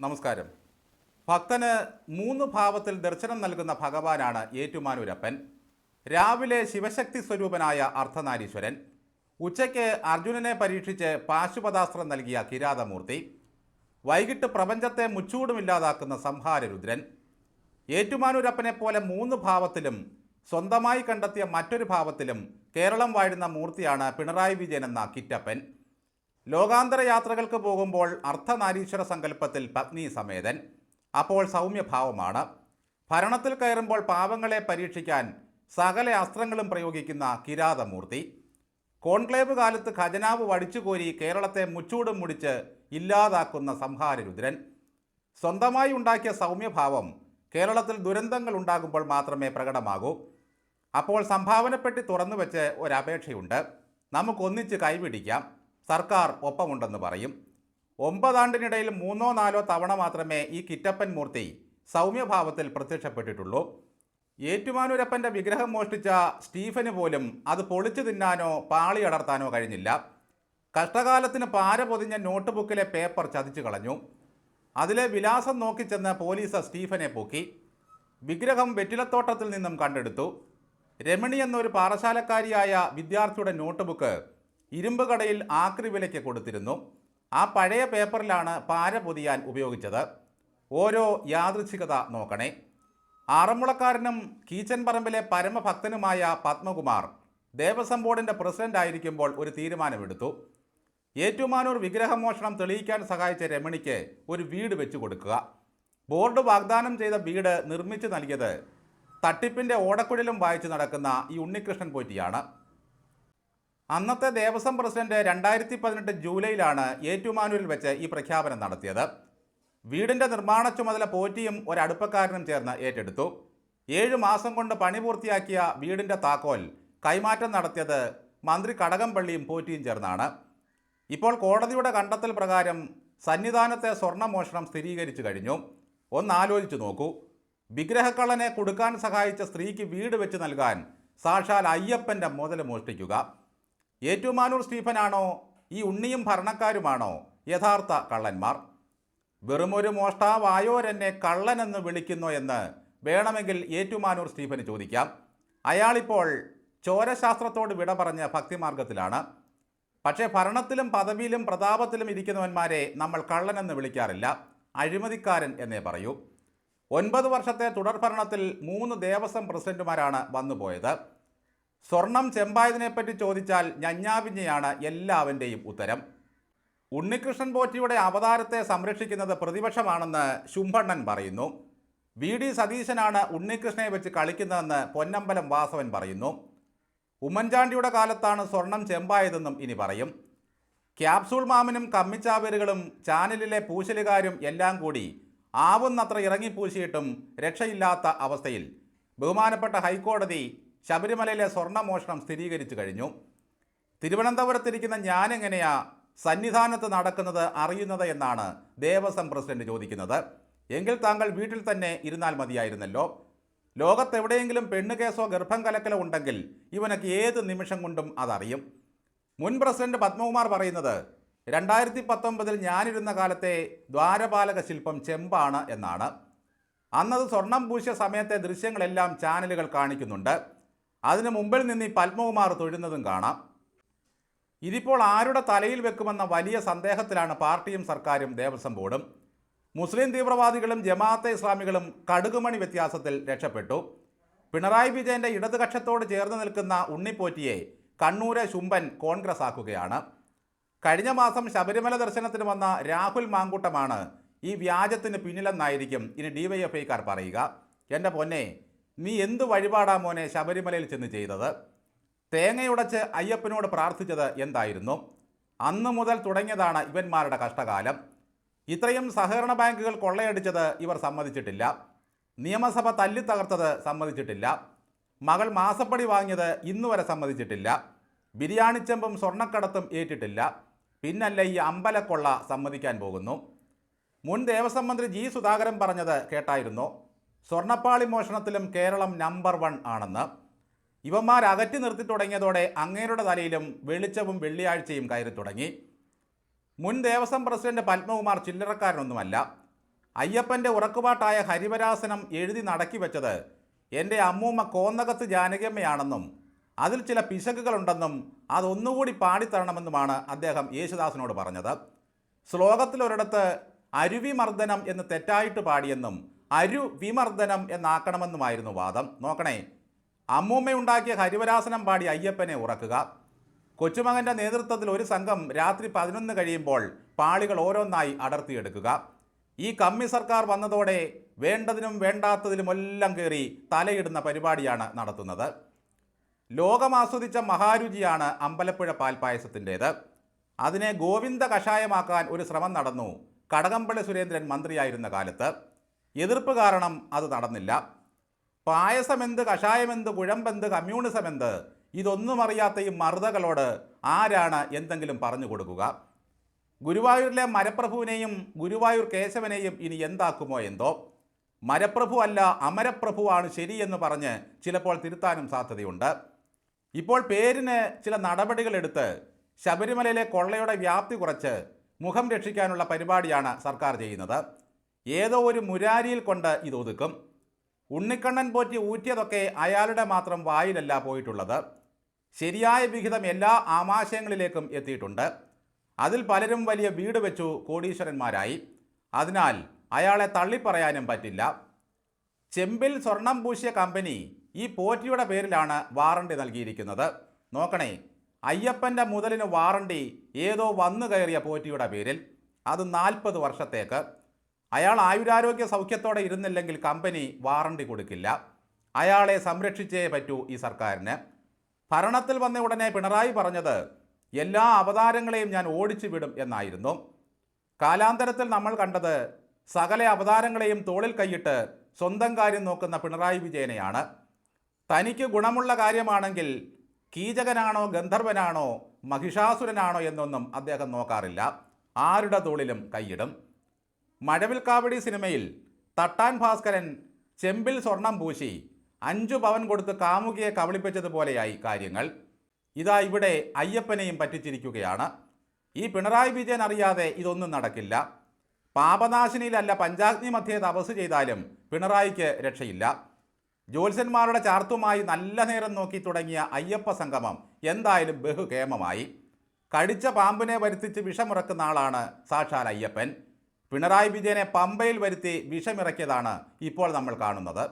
നമസ്കാരം. ഭക്തന് മൂന്ന് ഭാവത്തിൽ ദർശനം നൽകുന്ന ഭഗവാനാണ് ഏറ്റുമാനൂരപ്പൻ. രാവിലെ ശിവശക്തി സ്വരൂപനായ അർദ്ധനാരീശ്വരൻ. ഉച്ചയ്ക്ക് അർജുനനെ പരീക്ഷിച്ച് പാശുപതാസ്ത്രം നൽകിയ കിരാതമൂർത്തി. വൈകിട്ട് പ്രപഞ്ചത്തെ മുച്ചൂടുമില്ലാതാക്കുന്ന സംഹാരരുദ്രൻ. ഏറ്റുമാനൂരപ്പനെ പോലെ മൂന്ന് ഭാവത്തിലും സ്വന്തമായി കണ്ടെത്തിയ മറ്റൊരു ഭാവത്തിലും കേരളം വാഴുന്ന മൂർത്തിയാണ് പിണറായി വിജയൻ എന്ന കിറ്റപ്പൻ. ലോകാന്തര യാത്രകൾക്ക് പോകുമ്പോൾ അർദ്ധനാരീശ്വര സങ്കല്പത്തിൽ പത്നി സമേതൻ. അപ്പോൾ സൗമ്യഭാവമാണ്. ഭരണത്തിൽ കയറുമ്പോൾ പാവങ്ങളെ പരീക്ഷിക്കാൻ സകല അസ്ത്രങ്ങളും പ്രയോഗിക്കുന്ന കിരാതമൂർത്തി. കോൺക്ലേവ് കാലത്ത് ഖജനാവ് വടിച്ചുകോരി കേരളത്തെ മുച്ചൂടും മുടിച്ച് ഇല്ലാതാക്കുന്ന സംഹാരരുദ്രൻ. സ്വന്തമായി ഉണ്ടാക്കിയ സൗമ്യഭാവം കേരളത്തിൽ ദുരന്തങ്ങൾ ഉണ്ടാകുമ്പോൾ മാത്രമേ പ്രകടമാകൂ. അപ്പോൾ സംഭാവനപ്പെട്ടി തുറന്നു വെച്ച് ഒരപേക്ഷയുണ്ട്. നമുക്കൊന്നിച്ച് കൈപിടിക്കാം. സർക്കാർ ഒപ്പമുണ്ടെന്ന് പറയും. ഒമ്പതാണ്ടിനിടയിൽ മൂന്നോ നാലോ തവണ മാത്രമേ ഈ കിറ്റപ്പൻ മൂർത്തി സൗമ്യഭാവത്തിൽ പ്രത്യക്ഷപ്പെട്ടിട്ടുള്ളൂ. ഏറ്റുമാനൂരപ്പന്റെ വിഗ്രഹം മോഷ്ടിച്ച സ്റ്റീഫന് പോലും അത് പൊളിച്ചു തിന്നാനോ പാളിയടർത്താനോ കഴിഞ്ഞില്ല. കഷ്ടകാലത്തിന് പാര പൊതിഞ്ഞ നോട്ട് ബുക്കിലെ പേപ്പർ ചതിച്ചു കളഞ്ഞു. അതിലെ വിലാസം നോക്കിച്ചെന്ന് പോലീസ് സ്റ്റീഫനെ പൊക്കി. വിഗ്രഹം വെറ്റിലത്തോട്ടത്തിൽ നിന്നും കണ്ടെടുത്തു. രമണി എന്നൊരു പാറശാലക്കാരിയായ വിദ്യാർത്ഥിയുടെ നോട്ട് ബുക്ക് ഇരുമ്പ് കടയിൽ ആക്രി വിലയ്ക്ക് കൊടുത്തിരുന്നു. ആ പഴയ പേപ്പറിലാണ് പാര പൊതിയാൻ ഉപയോഗിച്ചത്. ഓരോ യാദൃച്ഛികത നോക്കണേ. ആറന്മുളക്കാരനും കീച്ചൻ പറമ്പിലെ പരമഭക്തനുമായ പത്മകുമാർ ദേവസ്വം ബോർഡിന്റെ പ്രസിഡന്റ് ആയിരിക്കുമ്പോൾ ഒരു തീരുമാനമെടുത്തു. ഏറ്റുമാനൂർ വിഗ്രഹമോഷണം തെളിയിക്കാൻ സഹായിച്ച രമണിക്ക് ഒരു വീട് വെച്ചു കൊടുക്കുക. ബോർഡ് വാഗ്ദാനം ചെയ്ത വീട് നിർമ്മിച്ചു നൽകിയത് തട്ടിപ്പിന്റെ ഓടക്കുഴലും വായിച്ചു നടക്കുന്ന ഈ ഉണ്ണികൃഷ്ണൻ പോറ്റിയാണ്. അന്നത്തെ ദേവസ്വം പ്രസിഡന്റ് രണ്ടായിരത്തി പതിനെട്ട് ജൂലൈയിലാണ് ഏറ്റുമാനൂരിൽ വെച്ച് ഈ പ്രഖ്യാപനം നടത്തിയത്. വീടിന്റെ നിർമ്മാണ ചുമതല പോറ്റിയും ഒരടുപ്പക്കാരനും ചേർന്ന് ഏറ്റെടുത്തു. ഏഴു മാസം കൊണ്ട് പണി പൂർത്തിയാക്കിയ വീടിന്റെ താക്കോൽ കൈമാറ്റം നടത്തിയത് മന്ത്രി കടകംപള്ളിയും പോറ്റിയും ചേർന്നാണ്. ഇപ്പോൾ കോടതിയുടെ കണ്ടെത്തൽ പ്രകാരം സന്നിധാനത്തെ സ്വർണമോഷണം സ്ഥിരീകരിച്ചു കഴിഞ്ഞു. ഒന്നാലോചിച്ചു നോക്കൂ. വിഗ്രഹക്കള്ളനെ കൊടുക്കാൻ സഹായിച്ച സ്ത്രീക്ക് വീട് വെച്ച് നൽകാൻ സാക്ഷാൽ അയ്യപ്പന്റെ മുതൽ മോഷ്ടിക്കുക. ഏറ്റുമാനൂർ സ്റ്റീഫനാണോ? ഈ ഉണ്ണിയും ഭരണക്കാരുമാണോ? യഥാർത്ഥ കള്ളന്മാർ. വെറുമൊരു മോഷ്ടാവായോരെന്നെ കള്ളനെന്ന് വിളിക്കുന്നു എന്ന് വേണമെങ്കിൽ ഏറ്റുമാനൂർ സ്റ്റീഫന് ചോദിക്കാം. അയാളിപ്പോൾ ചോരശാസ്ത്രത്തോട് വിട പറഞ്ഞ ഭക്തിമാർഗത്തിലാണ്. പക്ഷേ ഭരണത്തിലും പദവിയിലും പ്രതാപത്തിലും ഇരിക്കുന്നവന്മാരെ നമ്മൾ കള്ളനെന്ന് വിളിക്കാറില്ല. അഴിമതിക്കാരൻ എന്നേ പറയൂ. ഒൻപത് വർഷത്തെ തുടർഭരണത്തിൽ മൂന്ന് ദേവസ്വം പ്രസിഡന്റുമാരാണ് വന്നുപോയത്. സ്വർണം ചെമ്പായതിനെപ്പറ്റി ചോദിച്ചാൽ ഞഞ്ഞാവിഞ്ഞയാണ് എല്ലാവന്റെയും ഉത്തരം. ഉണ്ണികൃഷ്ണൻ പോറ്റിയുടെ അവതാരത്തെ സംരക്ഷിക്കുന്നത് പ്രതിപക്ഷമാണെന്ന് ശുംഭണ്ണൻ പറയുന്നു. വി ഡി സതീശനാണ് ഉണ്ണികൃഷ്ണനെ വെച്ച് കളിക്കുന്നതെന്ന് പൊന്നമ്പലം വാസവൻ പറയുന്നു. ഉമ്മൻചാണ്ടിയുടെ കാലത്താണ് സ്വർണം ചെമ്പായതെന്നും ഇനി പറയും. ക്യാപ്സൂൾ മാമനും കമ്മിച്ചാവേരുകളും ചാനലിലെ പൂശലുകാരും എല്ലാം കൂടി ആവുന്നത്ര ഇറങ്ങിപ്പൂശിയിട്ടും രക്ഷയില്ലാത്ത അവസ്ഥയിൽ ബഹുമാനപ്പെട്ട ഹൈക്കോടതി ശബരിമലയിലെ സ്വർണമോഷണം സ്ഥിരീകരിച്ചു കഴിഞ്ഞു. തിരുവനന്തപുരത്തിരിക്കുന്ന ഞാനെങ്ങനെയാ സന്നിധാനത്ത് നടക്കുന്നത് അറിയുന്നത് എന്നാണ് ദേവസ്വം പ്രസിഡന്റ് ചോദിക്കുന്നത്. എങ്കിൽ താങ്കൾ വീട്ടിൽ തന്നെ ഇരുന്നാൽ മതിയായിരുന്നല്ലോ. ലോകത്തെവിടെയെങ്കിലും പെണ്ണുകേസോ ഗർഭം കലക്കലോ ഉണ്ടെങ്കിൽ ഇവനൊക്കെ ഏത് നിമിഷം കൊണ്ടും അതറിയും. മുൻ പ്രസിഡന്റ് പത്മകുമാർ പറയുന്നത് രണ്ടായിരത്തി പത്തൊമ്പതിൽ ഞാനിരുന്ന കാലത്തെ ദ്വാരപാലക ശില്പം ചെമ്പാണ് എന്നാണ്. അന്നത് സ്വർണം പൂശിയ സമയത്തെ ദൃശ്യങ്ങളെല്ലാം ചാനലുകൾ കാണിക്കുന്നുണ്ട്. അതിനു മുമ്പിൽ നിന്ന് ഈ പത്മകുമാർ തൊഴുന്നതും കാണാം. ഇതിപ്പോൾ ആരുടെ തലയിൽ വെക്കുമെന്ന വലിയ സന്ദേഹത്തിലാണ് പാർട്ടിയും സർക്കാരും ദേവസ്വം ബോർഡും. മുസ്ലിം തീവ്രവാദികളും ജമാഅത്തെ ഇസ്ലാമികളും കടുകുമണി വ്യത്യാസത്തിൽ രക്ഷപ്പെട്ടു. പിണറായി വിജയന്റെ ഇടതുകക്ഷത്തോട് ചേർന്ന് നിൽക്കുന്ന ഉണ്ണിപ്പോറ്റിയെ കണ്ണൂരെ ശുംബൻ കോൺഗ്രസ് ആക്കുകയാണ് കഴിഞ്ഞ മാസം ശബരിമല ദർശനത്തിന് വന്ന രാഹുൽ മാങ്കൂട്ടമാണ് ഈ വ്യാജത്തിന് പിന്നിലെന്നായിരിക്കും ഇനി ഡിവൈഎഫ്ഐക്കാർ പറയുക. എന്റെ പൊന്നെ നീ എന്ത് വഴിപാടാ മോനെ ശബരിമലയിൽ ചെന്ന് ചെയ്തത്? തേങ്ങയുടച്ച് അയ്യപ്പനോട് പ്രാർത്ഥിച്ചത് എന്തായിരുന്നു? അന്ന് മുതൽ തുടങ്ങിയതാണ് ഇവന്മാരുടെ കഷ്ടകാലം. ഇത്രയും സഹകരണ ബാങ്കുകൾ കൊള്ളയടിച്ചത് ഇവർ സമ്മതിച്ചിട്ടില്ല. നിയമസഭ തല്ലിത്തകർത്തത് സമ്മതിച്ചിട്ടില്ല. മകൾ മാസപ്പടി വാങ്ങിയത് ഇന്നുവരെ സമ്മതിച്ചിട്ടില്ല. ബിരിയാണിച്ചെമ്പും സ്വർണക്കടത്തും ഏറ്റിട്ടില്ല. പിന്നല്ല ഈ അമ്പലക്കൊള്ള സമ്മതിക്കാൻ പോകുന്നു. മുൻ ദേവസ്വം മന്ത്രി ജി സുധാകരൻ പറഞ്ഞത് കേട്ടായിരുന്നു? സ്വർണപ്പാളി മോഷണത്തിലും കേരളം നമ്പർ വൺ ആണെന്ന്. ഇവന്മാർ അകറ്റി നിർത്തി തുടങ്ങിയതോടെ അങ്ങേരുടെ തലയിലും വെളിച്ചവും വെള്ളിയാഴ്ചയും കയറി തുടങ്ങി. മുൻ ദേവസ്വം പ്രസിഡന്റ് പത്മകുമാർ ചില്ലറക്കാരനൊന്നുമല്ല. അയ്യപ്പന്റെ ഉറക്കുപാട്ടായ ഹരിവരാസനം എഴുതി നടക്കി വെച്ചത് എന്റെ അമ്മൂമ്മ കോന്നകത്ത് ജാനകിയമ്മയാണെന്നും അതിൽ ചില പിശകുകളുണ്ടെന്നും അതൊന്നുകൂടി പാടിത്തരണമെന്നുമാണ് അദ്ദേഹം യേശുദാസിനോട് പറഞ്ഞത്. ശ്ലോകത്തിലൊരിടത്ത് അരുവിമർദ്ദനം എന്ന് തെറ്റായിട്ട് പാടിയെന്നും അരു വിമർദ്ദനം എന്നാക്കണമെന്നുമായിരുന്നു വാദം. നോക്കണേ അമ്മൂമ്മയുണ്ടാക്കിയ ഹരിവരാസനം പാടി അയ്യപ്പനെ ഉറക്കുക. കൊച്ചുമകന്റെ നേതൃത്വത്തിൽ ഒരു സംഘം രാത്രി പതിനൊന്ന് കഴിയുമ്പോൾ പാളികൾ ഓരോന്നായി അടർത്തിയെടുക്കുക. ഈ കമ്മി സർക്കാർ വന്നതോടെ വേണ്ടതിനും വേണ്ടാത്തതിലുമെല്ലാം കയറി തലയിടുന്ന പരിപാടിയാണ് നടത്തുന്നത്. ലോകം ആസ്വദിച്ച മഹാരുചിയാണ് അമ്പലപ്പുഴ പാൽപ്പായസത്തിന്റേത് അതിനെ ഗോവിന്ദ കഷായമാക്കാൻ ഒരു ശ്രമം നടന്നു കടകംപള്ളി സുരേന്ദ്രൻ മന്ത്രിയായിരുന്ന കാലത്ത്. എതിർപ്പ് കാരണം അത് നടന്നില്ല. പായസമെന്ത് കഷായമെന്ത് കുഴമ്പെന്ത് കമ്മ്യൂണിസമെന്ത് ഇതൊന്നും അറിയാത്ത ഈ മറുതകളോട് ആരാണ് എന്തെങ്കിലും പറഞ്ഞു കൊടുക്കുക? ഗുരുവായൂരിലെ മരപ്രഭുവിനെയും ഗുരുവായൂർ കേശവനെയും ഇനി എന്താക്കുമോ എന്തോ? മരപ്രഭു അല്ല അമരപ്രഭുവാണ് ശരിയെന്ന് പറഞ്ഞ് ചിലപ്പോൾ തിരുത്താനും സാധ്യതയുണ്ട്. ഇപ്പോൾ പേരിന് ചില നടപടികളെടുത്ത് ശബരിമലയിലെ കൊള്ളയുടെ വ്യാപ്തി കുറച്ച് മുഖം രക്ഷിക്കാനുള്ള പരിപാടിയാണ് സർക്കാർ ചെയ്യുന്നത്. ഏതോ ഒരു മുരാരിയിൽ കൊണ്ട് ഇത് ഒതുക്കും. ഉണ്ണിക്കണ്ണൻ പോറ്റി ഊറ്റിയതൊക്കെ അയാളുടെ മാത്രം വായിലല്ല പോയിട്ടുള്ളത്. ശരിയായ വിഹിതം എല്ലാ ആമാശയങ്ങളിലേക്കും എത്തിയിട്ടുണ്ട്. അതിൽ പലരും വലിയ വീട് വെച്ചു കോടീശ്വരന്മാരായി. അതിനാൽ അയാളെ തള്ളിപ്പറയാനും പറ്റില്ല. ചെമ്പിൽ സ്വർണം പൂശിയ കമ്പനി ഈ പോറ്റിയുടെ പേരിലാണ് വാറണ്ടി നൽകിയിരിക്കുന്നത്. നോക്കണേ അയ്യപ്പന്റെ മുതലിന് വാറണ്ടി ഏതോ വന്നു കയറിയ പോറ്റിയുടെ പേരിൽ. അത് നാൽപ്പത് വർഷത്തേക്ക്. അയാൾ ആയുരാരോഗ്യ സൗഖ്യത്തോടെ ഇരുന്നില്ലെങ്കിൽ കമ്പനി വാറണ്ടി കൊടുക്കില്ല. അയാളെ സംരക്ഷിച്ചേ പറ്റൂ ഈ സർക്കാരിന്. ഭരണത്തിൽ വന്ന ഉടനെ പിണറായി പറഞ്ഞത് എല്ലാ അവതാരങ്ങളെയും ഞാൻ ഓടിച്ചു വിടും എന്നായിരുന്നു. കാലാന്തരത്തിൽ നമ്മൾ കണ്ടത് സകല അവതാരങ്ങളെയും തോളിൽ കൈയിട്ട് സ്വന്തം കാര്യം നോക്കുന്ന പിണറായി വിജയനെയാണ്. തനിക്ക് ഗുണമുള്ള കാര്യമാണെങ്കിൽ കീചകനാണോ ഗന്ധർവനാണോ മഹിഷാസുരനാണോ എന്നൊന്നും അദ്ദേഹം നോക്കാറില്ല. ആരുടെ തോളിലും കൈയിടും? മഴവിൽക്കാവടി സിനിമയിൽ തട്ടാൻ ഭാസ്കരൻ ചെമ്പിൽ സ്വർണം പൂശി അഞ്ചു പവൻ കൊടുത്ത് കാമുകിയെ കബളിപ്പിച്ചതുപോലെയായി കാര്യങ്ങൾ. ഇതാ ഇവിടെ അയ്യപ്പനെയും പറ്റിച്ചിരിക്കുകയാണ്. ഈ പിണറായി വിജയൻ അറിയാതെ ഇതൊന്നും നടക്കില്ല. പാപനാശിനിയിലല്ല പഞ്ചാഗ്നി മധ്യേ തപസ് ചെയ്താലും പിണറായിക്ക് രക്ഷയില്ല. ജ്യോത്സ്യന്മാരുടെ ചാർത്തുമായി നല്ല നേരം നോക്കി തുടങ്ങിയ അയ്യപ്പ സംഗമം എന്തായാലും ബഹുകേമമായി. കടിച്ച പാമ്പിനെ വരുത്തിച്ച് വിഷമുറക്കുന്ന ആളാണ് സാക്ഷാൽ അയ്യപ്പൻ. പിണറായി വിജയനെ പമ്പയിൽ വരുത്തി വിഷമിറക്കിയതാണ് ഇപ്പോൾ നമ്മൾ കാണുന്നത്.